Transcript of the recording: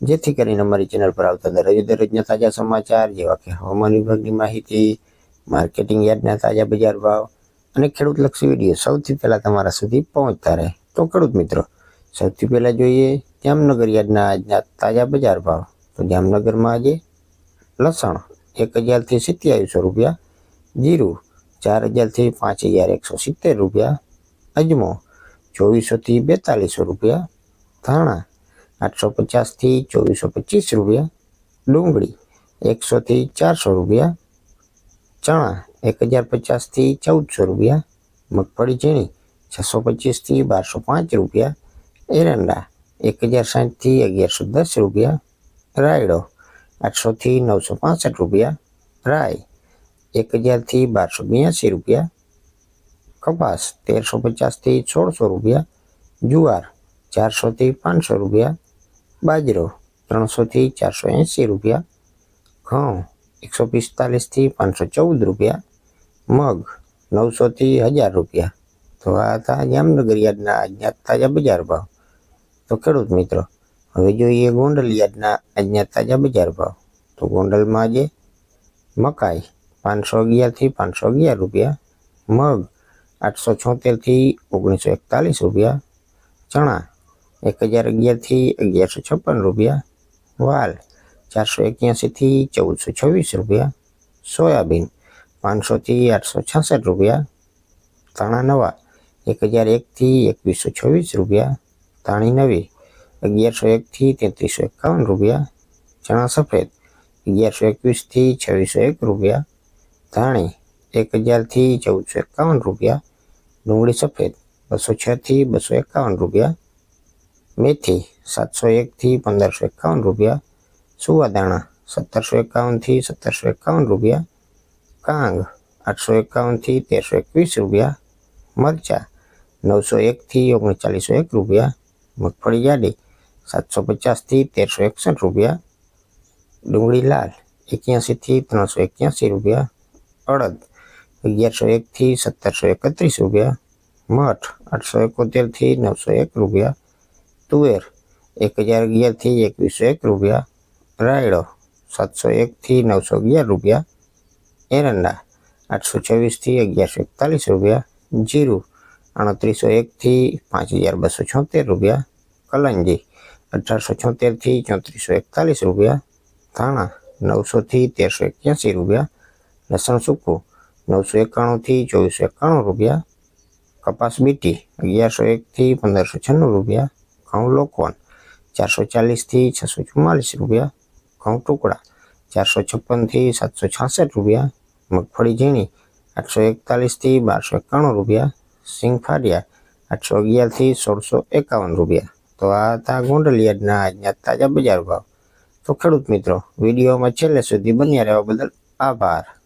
જેથી કરીને અમારી ચેનલ પર આવતા દરરોજ દરરોજના તાજા સમાચાર જેવા કે હવામાન વિભાગની માહિતી માર્કેટિંગ યાર્ડના તાજા બજાર ભાવ અને ખેડૂતલક્ષી વિડીયો સૌથી પહેલાં તમારા સુધી પહોંચતા રહે તો ખેડૂત મિત્રો સૌથી પહેલાં જોઈએ જામનગર યાર્ડના આજના તાજા બજાર ભાવ તો જામનગરમાં આજે લસણ એક હજારથી સિત્યાવીસો રૂપિયા જીરું ચાર હજારથી પાંચ હજાર એકસો સિત્તેર રૂપિયા અજમો ચોવીસોથી બેતાલીસો રૂપિયા ધાણા આઠસો પચાસથી ચોવીસો પચીસ રૂપિયા ડુંગળી એકસોથી ચારસો રૂપિયા ચણા એક હજાર પચાસથી ચૌદસો રૂપિયા મગફળી ઝીણી છસો પચીસથી બારસો પાંચ રૂપિયા એરંડા એક હજાર સાઠથી અગિયારસો દસ રૂપિયા રાયડો આઠસોથી નવસો પાસઠ રૂપિયા રાય એક હજારથી બારસો બ્યાસી રૂપિયા કપાસ તેરસો પચાસથી સોળસો રૂપિયા જુવાર ચારસોથી પાંચસો રૂપિયા बाजरो 300 થી 480 રૂપિયા ઘઉં 145 થી 514 રૂપિયા મગ 900 થી 1000 રૂપિયા તો આ તા જામનગર યાદના અજ્ઞાતજા બજાર ભાવ તો કેડો મિત્રો હવે જો યે ગોંડલ યાદના અજ્ઞાતજા બજાર ભાવ તો ગોંડલ માં છે મકાઈ 511 થી 511 રૂપિયા મગ 876 થી 1941 રૂપિયા ચણા एक हज़ार अगर थी सौ छप्पन रुपया वाल चार सौ एक थी चौदह सौ छवीस रुपया सोयाबीन पाँच सौ थी आठ सौ छसठ रुपया ताणा नवा एक हज़ार एक थी एकवीस सौ छवीस रुपया ताणी नवी अगर सौ एक थी तैतीस सौ एकावन रुपया चना सफेद अगर सौ एकवीस थी सौ एक रुपया धाणी एक हज़ार थी चौदह सौ एकावन रुपया डूंगी सफेद बसो छः थी बसो इक्यावन रुपया मेथी सात सौ एक थी पंदर सौ इक्यावन रुपया सुवादाणा सत्तर सौ इक्यावन थी सत्तर सौ इक्यावन रुपया कांग आठ सौ इक्यावन थी तेर सौ इक्कीस रुपया मरचा नौ सौ एक थी ओगणचालीस सौ एक रुपया मगफड़ी जाडी सात सौ पचास थी तेर सौ एकसठ रुपया डूंगी लाल एक थी त्रो सौ एक रुपया अड़द अगियार सौ एक थी सत्तर सौ एकत्र रुपया मठ आठ सौ इकोतेर थी नौ सौ एक रुपया ट्वेर 1011 થી 2101 રૂપિયા રાયડો 701 થી 911 રૂપિયા એરન્ડા 824 થી 1141 રૂપિયા જીરૂ 2301 થી 5276 રૂપિયા કલંજી 1876 થી 3341 રૂપિયા તાણા 900 થી 3881 રૂપિયા લસણ સુકો 991 થી 2491 રૂપિયા કપાસ મીટી 1001 થી 1596 રૂપિયા અવલોકન ચારસો ચાલીસથી છસો ચુમ્માલીસ રૂપિયા ઘઉં ટુકડા ચારસો છપ્પનથી સાતસો છાસઠ રૂપિયા મગફળી ઝીણી આઠસો એકતાલીસથી બારસો એકાણું રૂપિયા સિંગફાડિયા આઠસો અગિયારથી સોળસો એકાવન રૂપિયા તો આ હતા ગોંડલિયાડના આજના તાજા બજાર ભાવ તો ખેડૂત મિત્રો વિડીયોમાં છેલ્લે સુધી બન્યા રહેવા બદલ આભાર